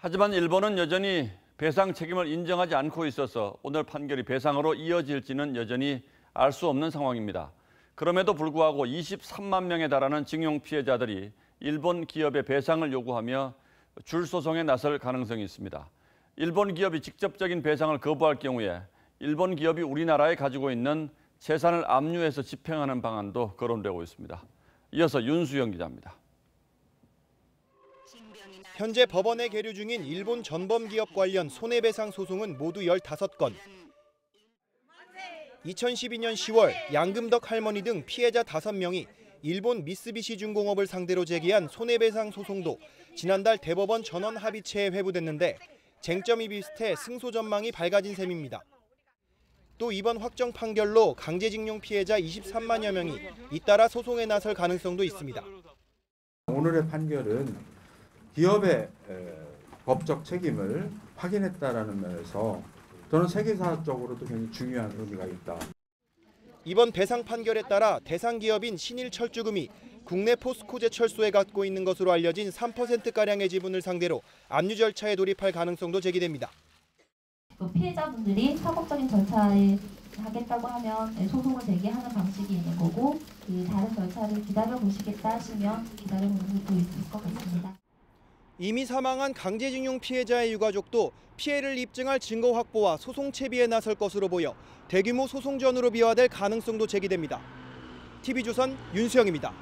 하지만 일본은 여전히 배상 책임을 인정하지 않고 있어서 오늘 판결이 배상으로 이어질지는 여전히 알 수 없는 상황입니다. 그럼에도 불구하고 23만 명에 달하는 징용 피해자들이 일본 기업의 배상을 요구하며 줄 소송에 나설 가능성이 있습니다. 일본 기업이 직접적인 배상을 거부할 경우에 일본 기업이 우리나라에 가지고 있는 재산을 압류해서 집행하는 방안도 거론되고 있습니다. 이어서 윤수영 기자입니다. 현재 법원에 계류 중인 일본 전범 기업 관련 손해배상 소송은 모두 15건. 2012년 10월 양금덕 할머니 등 피해자 5명이 일본 미쓰비시 중공업을 상대로 제기한 손해배상 소송도 지난달 대법원 전원 합의체에 회부됐는데 쟁점이 비슷해 승소 전망이 밝아진 셈입니다. 또 이번 확정 판결로 강제징용 피해자 23만여 명이 잇따라 소송에 나설 가능성도 있습니다. 오늘의 판결은 기업의 에, 법적 책임을 확인했다라는 면에서 저는 세계사적으로도 굉장히 중요한 의미가 있다. 이번 배상 판결에 따라 대상 기업인 신일철주금이 국내 포스코 제 철소에 갖고 있는 것으로 알려진 3%가량의 지분을 상대로 압류 절차에 돌입할 가능성도 제기됩니다. 또 피해자분들이 사법적인 절차에 하겠다고 하면 네, 소송을 제기하는 방식이 있는 거고 그 다른 절차를 기다려 보시겠다 하시면 기다려 보는 것도 있을 것 같습니다. 이미 사망한 강제징용 피해자의 유가족도 피해를 입증할 증거 확보와 소송 채비에 나설 것으로 보여 대규모 소송전으로 비화될 가능성도 제기됩니다. TV조선 윤수영입니다.